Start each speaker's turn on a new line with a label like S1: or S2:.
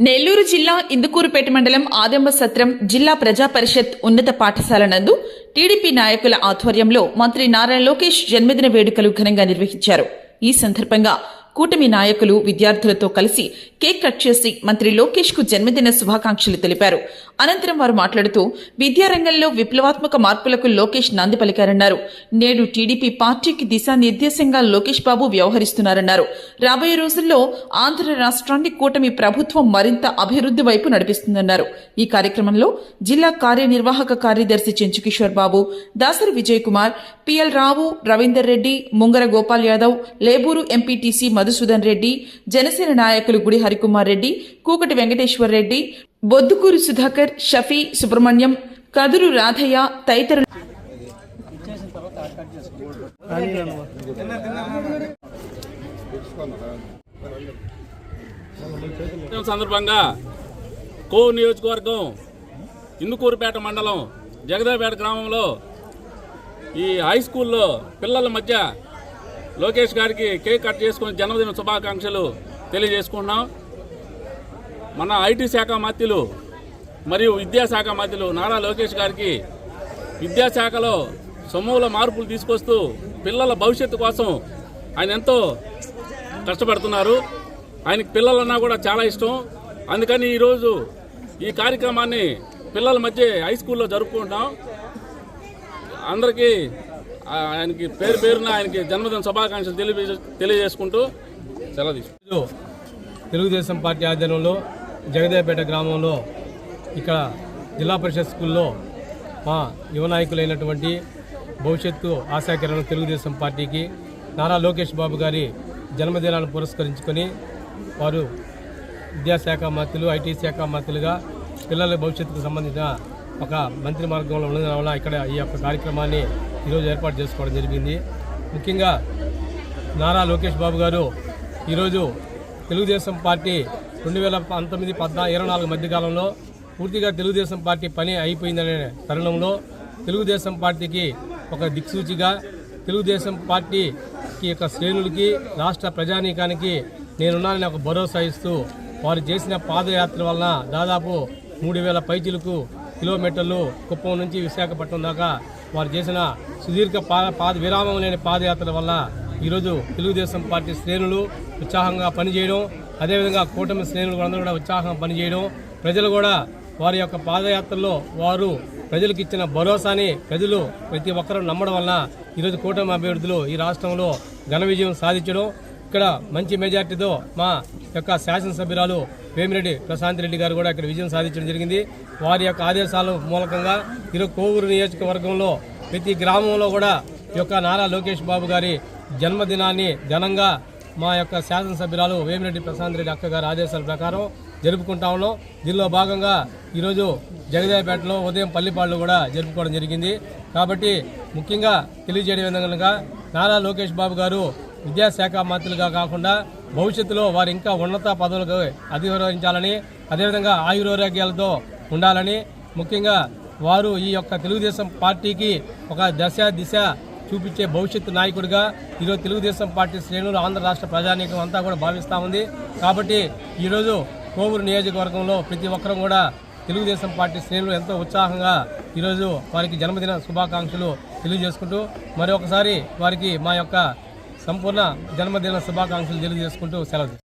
S1: నెల్లూరు జిల్లా ఇందుకూరుపేట మండలం ఆదెంబ సత్రం జిల్లా ప్రజా పరిషత్ ఉన్నత పాఠశాల నందు టీడీపీ నాయకుల ఆధ్వర్యంలో మంత్రి నారా లోకేష్ జన్మదిన వేడుకలు ఘనంగా నిర్వహించారు. ఈ సందర్భంగా కూటమి నాయకులు విద్యార్థులతో కలిసి కేక్ కట్ చేసి మంత్రి లోకేష్కు జన్మదిన శుభాకాంక్షలు తెలిపారు. అనంతరం వారు మాట్లాడుతూ విద్యారంగంలో విప్లవాత్మక మార్పులకు లోకేష్ నాంది పలికారన్నారు. నేడు టీడీపీ పార్టీకి దిశానిర్దేశంగా లోకేష్ బాబు వ్యవహరిస్తున్నారన్నారు. రాబోయే రోజుల్లో ఆంధ్ర రాష్ట్రాన్ని కూటమి ప్రభుత్వం మరింత అభివృద్ధి వైపు నడిపిస్తుందన్నారు. ఈ కార్యక్రమంలో జిల్లా కార్యనిర్వాహక కార్యదర్శి చెంచుకిషోర్ బాబు దాసరి విజయ్ కుమార్ పిఎల్ రావు రవీందర్ రెడ్డి ముంగర గోపాల్ యాదవ్ లేబూరు ఎంపీటీసీ మధుసూదన్ రెడ్డి జనసేన నాయకులు గుడి హరికుమార్ రెడ్డి కూకటి వెంకటేశ్వర్ రెడ్డి బొద్దుకూరు సుధాకర్ షఫీ సుబ్రహ్మణ్యం కదురు రాధయ్య తదితరులు
S2: సందర్భంగా కో నియోజకవర్గం ఇందుకూరుపేట మండలం జగదాపేట గ్రామంలో ఈ హై స్కూల్లో పిల్లల మధ్య లోకేష్ గారికి కేక్ కట్ చేసుకుని జన్మదిన శుభాకాంక్షలు తెలియజేసుకుంటున్నాం. మన ఐటీ శాఖ మంత్రులు మరియు విద్యాశాఖ మంత్రులు నారా లోకేష్ గారికి విద్యాశాఖలో సమూల మార్పులు తీసుకొస్తూ పిల్లల భవిష్యత్తు కోసం ఆయన ఎంతో కష్టపడుతున్నారు. ఆయనకి పిల్లలన్నా కూడా చాలా ఇష్టం. అందుకని ఈరోజు ఈ కార్యక్రమాన్ని పిల్లల మధ్య హై స్కూల్లో జరుపుకుంటాం అందరికీ ఆయనకి పేరు పేరున ఆయనకి జన్మదిన శుభాకాంక్షలు తెలియ తెలియజేసుకుంటూ సెలవు
S3: తెలుగుదేశం పార్టీ ఆధ్వర్యంలో జగదేపేట గ్రామంలో ఇక్కడ జిల్లా పరిషత్ స్కూల్లో మా యువ నాయకులైనటువంటి భవిష్యత్తు ఆశాకిరణం తెలుగుదేశం పార్టీకి నారా లోకేష్ బాబు గారి జన్మదినాన్ని పురస్కరించుకొని వారు విద్యాశాఖ మంత్రులు ఐటీ శాఖ మంత్రులుగా పిల్లల భవిష్యత్తుకు సంబంధించిన ఒక మంత్రి మార్గంలో ఉండడం వల్ల ఇక్కడ ఈ యొక్క కార్యక్రమాన్ని ఈరోజు ఏర్పాటు చేసుకోవడం జరిగింది. ముఖ్యంగా నారా లోకేష్ బాబు గారు ఈరోజు తెలుగుదేశం పార్టీ రెండు వేల పంతొమ్మిది పద్నా ఇరవై నాలుగు మధ్యకాలంలో పూర్తిగా తెలుగుదేశం పార్టీ పని అయిపోయిందనే తరుణంలో తెలుగుదేశం పార్టీకి ఒక దిక్సూచిగా తెలుగుదేశం పార్టీకి యొక్క శ్రేణులకి రాష్ట్ర ప్రజానీకానికి నేనున్నానని ఒక భరోసా ఇస్తూ వారు చేసిన పాదయాత్ర వలన దాదాపు మూడు వేల పైచిలకు కిలోమీటర్లు కుప్పం నుంచి విశాఖపట్నం దాకా వారు చేసిన సుదీర్ఘ పాద పాద విరామం లేని పాదయాత్ర వల్ల ఈరోజు తెలుగుదేశం పార్టీ శ్రేణులు ఉత్సాహంగా పనిచేయడం అదేవిధంగా కూటమి శ్రేణులు అందరూ కూడా ఉత్సాహంగా పనిచేయడం ప్రజలు కూడా వారి యొక్క పాదయాత్రలో వారు ప్రజలకు ఇచ్చిన భరోసాని ప్రజలు ప్రతి ఒక్కరూ నమ్మడం వలన ఈరోజు కూటమి అభ్యర్థులు ఈ రాష్ట్రంలో ఘన విజయం సాధించడం. ఇక్కడ మంచి మెజార్టీతో మా యొక్క శాసనసభ్యురాలు వేమిరెడ్డి ప్రశాంత్ రెడ్డి గారు కూడా ఇక్కడ విజయం సాధించడం జరిగింది. వారి యొక్క ఆదేశాల మూలకంగా ఈరోజు కోవూరు నియోజకవర్గంలో ప్రతి గ్రామంలో కూడా ఈ యొక్క నారా లోకేష్ బాబు గారి జన్మదినాన్ని ఘనంగా మా యొక్క శాసనసభ్యురాలు వేమిరెడ్డి ప్రశాంత్ రెడ్డి అక్క గారి ఆదేశాల ప్రకారం జరుపుకుంటా ఉన్నాం. దీనిలో భాగంగా ఈరోజు జగదాయపేటలో ఉదయం పల్లిపాళ్ళు కూడా జరుపుకోవడం జరిగింది. కాబట్టి ముఖ్యంగా తెలియజేయడం విధంగా నారా లోకేష్ బాబు గారు విద్యాశాఖ మంత్రులుగా కాకుండా భవిష్యత్తులో వారు ఇంకా ఉన్నత పదవులకు అధిరోహించాలని అదేవిధంగా ఆయురారోగ్యాలతో ఉండాలని ముఖ్యంగా వారు ఈ యొక్క తెలుగుదేశం పార్టీకి ఒక దశ దిశ చూపించే భవిష్యత్తు నాయకుడిగా ఈరోజు తెలుగుదేశం పార్టీ శ్రేణులు ఆంధ్ర రాష్ట్ర ప్రజానీకం అంతా కూడా భావిస్తూ ఉంది. కాబట్టి ఈరోజు కోవూరు నియోజకవర్గంలో ప్రతి ఒక్కరూ కూడా తెలుగుదేశం పార్టీ శ్రేణులు ఎంతో ఉత్సాహంగా ఈరోజు వారికి జన్మదిన శుభాకాంక్షలు తెలియజేసుకుంటూ మరొకసారి వారికి మా యొక్క సంపూర్ణ జన్మదిన శుభాకాంక్షలు తెలియజేసుకుంటూ సెలవు